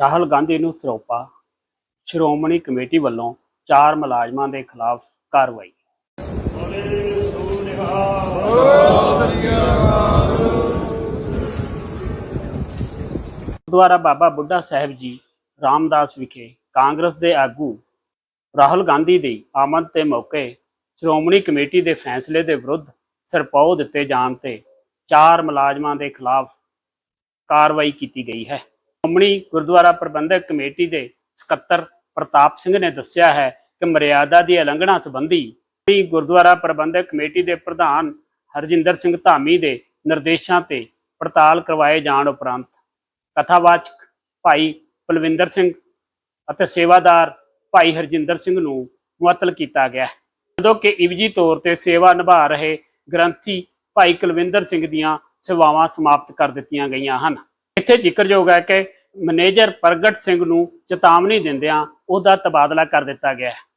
ਰਾਹੁਲ ਗਾਂਧੀ ਨੂੰ ਸਰੋਪਾ। ਸ਼੍ਰੋਮਣੀ ਕਮੇਟੀ ਵੱਲੋਂ ਚਾਰ ਮੁਲਾਜ਼ਮਾਂ ਦੇ ਖਿਲਾਫ ਕਾਰਵਾਈ। ਗੁਰਦੁਆਰਾ ਬਾਬਾ ਬੁੱਢਾ ਸਾਹਿਬ ਜੀ, ਰਾਮਦਾਸ ਵਿਖੇ ਕਾਂਗਰਸ ਦੇ ਆਗੂ ਰਾਹੁਲ ਗਾਂਧੀ ਦੀ ਆਮਦ ਤੇ ਮੌਕੇ ਸ਼੍ਰੋਮਣੀ ਕਮੇਟੀ ਦੇ ਫੈਸਲੇ ਦੇ ਵਿਰੁੱਧ ਸਰਪਾਉ ਦਿੱਤੇ ਜਾਣ ਤੇ ਚਾਰ ਮੁਲਾਜ਼ਮਾਂ ਦੇ ਖਿਲਾਫ ਕਾਰਵਾਈ ਕੀਤੀ ਗਈ ਹੈ। ਸ਼੍ਰੋਮਣੀ ਗੁਰਦੁਆਰਾ ਪ੍ਰਬੰਧਕ ਕਮੇਟੀ ਦੇ ਸਕੱਤਰ ਪ੍ਰਤਾਪ ਸਿੰਘ ਨੇ ਦੱਸਿਆ ਹੈ ਕਿ ਮਰਿਆਦਾ ਦੀ ਉਲੰਘਣਾ ਸੰਬੰਧੀ ਸ਼੍ਰੋਮਣੀ ਗੁਰਦੁਆਰਾ ਪ੍ਰਬੰਧਕ ਕਮੇਟੀ ਦੇ ਪ੍ਰਧਾਨ ਹਰਜਿੰਦਰ ਸਿੰਘ ਧਾਮੀ ਦੇ ਨਿਰਦੇਸ਼ਾਂ ਤੇ ਪੜਤਾਲ ਕਰਵਾਏ ਜਾਣ ਉਪਰੰਤ ਕਥਾਵਾਚਕ ਭਾਈ ਪਲਵਿੰਦਰ ਸਿੰਘ ਅਤੇ ਸੇਵਾਦਾਰ ਭਾਈ ਹਰਜਿੰਦਰ ਸਿੰਘ ਨੂੰ ਮੁਅੱਤਲ ਕੀਤਾ ਗਿਆ ਜਦੋਂ ਕਿ ਇਵਜੀ ਤੌਰ ਤੇ ਸੇਵਾ ਨਿਭਾ ਰਹੇ ਗ੍ਰੰਥੀ ਭਾਈ ਕੁਲਵਿੰਦਰ ਸਿੰਘ ਦੀਆਂ ਸੇਵਾਵਾਂ ਸਮਾਪਤ ਕਰ ਦਿੱਤੀਆਂ ਗਈਆਂ ਹਨ। ਇੱਥੇ ਜ਼ਿਕਰਯੋਗ ਹੈ ਕਿ ਮੈਨੇਜਰ ਪ੍ਰਗਟ ਸਿੰਘ ਨੂੰ ਚੇਤਾਵਨੀ ਦਿੰਦਿਆਂ ਉਹਦਾ ਤਬਾਦਲਾ ਕਰ ਦਿੱਤਾ ਗਿਆ ਹੈ।